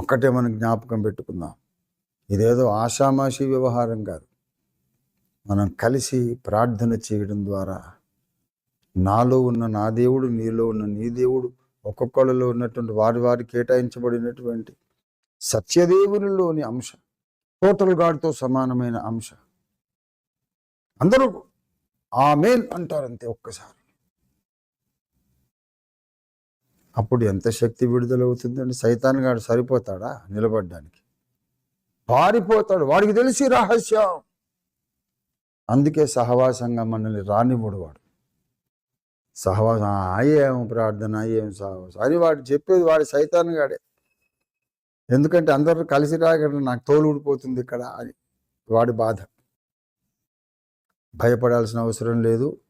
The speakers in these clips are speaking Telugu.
ఒక్కటే మనం జ్ఞాపకం పెట్టుకుందాం. ఇదేదో ఆషామాషి వ్యవహారం కాదు. మనం కలిసి ప్రార్థన చేయడం ద్వారా నాలో ఉన్న నా దేవుడు నీలో ఉన్న నీ దేవుడు ఒక్కొక్కళ్ళలో ఉన్నటువంటి వారి వారి కేటాయించబడినటువంటి సత్యదేవునిలోని అంశ టోటల్ గాడ్తో సమానమైన అంశ. అందరూ ఆమెన్ అంటారంతే ఒక్కసారి. అప్పుడు ఎంత శక్తి విడుదలవుతుందండి? సైతాన్ గాడు సరిపోతాడా నిలబడ్డానికి? పారిపోతాడు. వాడికి తెలిసి రహస్యం. అందుకే సహవాసంగా మనల్ని రానివ్వడు వాడు. సహవాసం "ఆ, అయ్యేం ప్రార్థన అయ్యేం సహవాసం? అని వాడు చెప్పేది వాడి సైతాన్ గాడే. ఎందుకంటే అందరూ కలిసి రాగలరు నాకు తోలు ఊడిపోతుంది ఇక్కడ అని వాడి బాధ. భయపడాల్సిన అవసరం లేదు.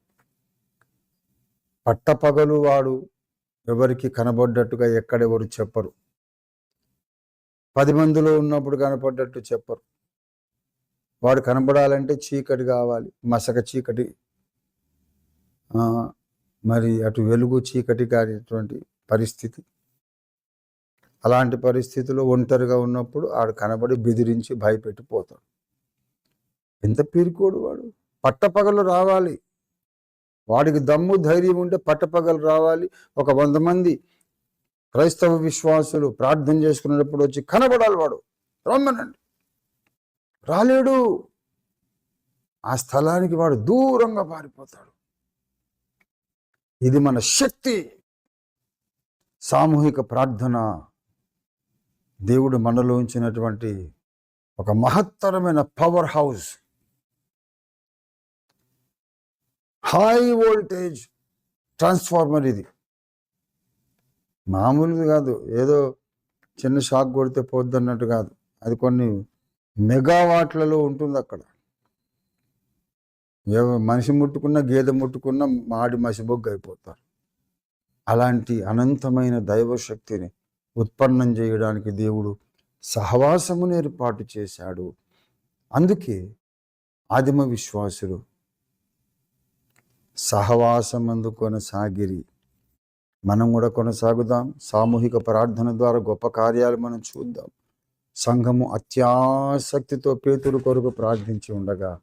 పట్టపగలు వాడు ఎవరికి కనబడ్డట్టుగా ఎక్కడెవరు చెప్పరు. పది మందిలో ఉన్నప్పుడు కనపడ్డట్టు చెప్పరు. వాడు కనబడాలంటే చీకటి కావాలి. మసక చీకటి. మరి అటు వెలుగు చీకటి కానిటువంటి పరిస్థితి. అలాంటి పరిస్థితిలో ఒంటరిగా ఉన్నప్పుడు ఆడు కనబడి బెదిరించి భయపెట్టిపోతాడు. ఎంత పీరుకోడు వాడు? పట్టపగలు రావాలి. వాడికి దమ్ము ధైర్యం ఉంటే పట్టపగలు రావాలి. ఒక వంద మంది క్రైస్తవ విశ్వాసులు ప్రార్థన చేసుకునేటప్పుడు వచ్చి కనబడాలి వాడు. రమ్మనండి. రాలేడు. ఆ స్థలానికి వాడు దూరంగా పారిపోతాడు. ఇది మన శక్తి. సామూహిక ప్రార్థన. దేవుడు మనలో ఉంచినటువంటి ఒక మహత్తరమైన power house high voltage transformer ఇది. మామూలుది కాదు. ఏదో చిన్న షాక్ కొడితే పోద్ది అన్నట్టు కాదు. అది కొన్ని మెగావాట్లలో ఉంటుంది అక్కడ. మనిషి ముట్టుకున్న గేదె ముట్టుకున్న మాడి మసిబొగ్గు అయిపోతారు. అలాంటి అనంతమైన దైవశక్తిని ఉత్పన్నం చేయడానికి దేవుడు సహవాసమును ఏర్పాటు చేశాడు. అందుకే ఆదిమ విశ్వాసులు సహవాసమందు కొనసాగిరి. మనం కూడా కొనసాగుదాం. సామూహిక ప్రార్థన ద్వారా గొప్ప కార్యాలు మనం చూద్దాం. సంఘము అత్యాసక్తితో పేతురు కొరకు ప్రార్థించి ఉండగా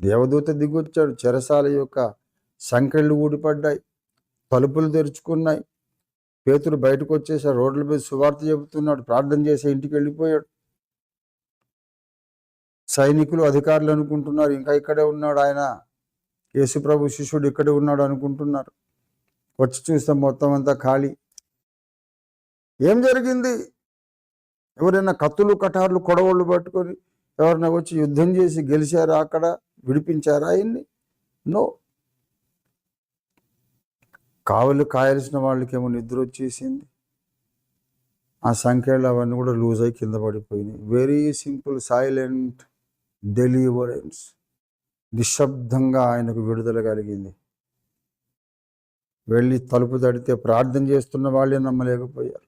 దేవదూత దిగొచ్చాడు. చెరసాల యొక్క సంఖ్యలు ఊడిపడ్డాయి. తలుపులు తెరుచుకున్నాయి. పేతురు బయటకు వచ్చేసి రోడ్ల మీద సువార్త చెబుతున్నాడు. ప్రార్థన చేసి ఇంటికి వెళ్ళిపోయాడు. సైనికులు అధికారులు అనుకుంటున్నారు. ఇంకా ఇక్కడే ఉన్నాడు ఆయన. యేసుప్రభు శిష్యుడు ఇక్కడే ఉన్నాడు అనుకుంటున్నారు? వచ్చి చూస్తే మొత్తం అంతా ఖాళీ. ఏం జరిగింది? ఎవరైనా కత్తులు కటార్లు కొడవళ్ళు పట్టుకొని ఎవరైనా వచ్చి యుద్ధం చేసి గెలిచారా అక్కడ? విడిపించారా ఆయన్ని? నో. కావలు కాయాల్సిన వాళ్ళకేమో నిద్ర వచ్చేసింది. ఆ సంఖ్యలు అవన్నీ కూడా లూజ్ అయి కింద పడిపోయినాయి. వెరీ సింపుల్ సైలెంట్ డెలివరెన్స్ నిశ్శబ్దంగా ఆయనకు విడుదల కలిగింది. వెళ్ళి తలుపు తడితే ప్రార్థన చేస్తున్న వాళ్ళే నమ్మలేకపోయారు.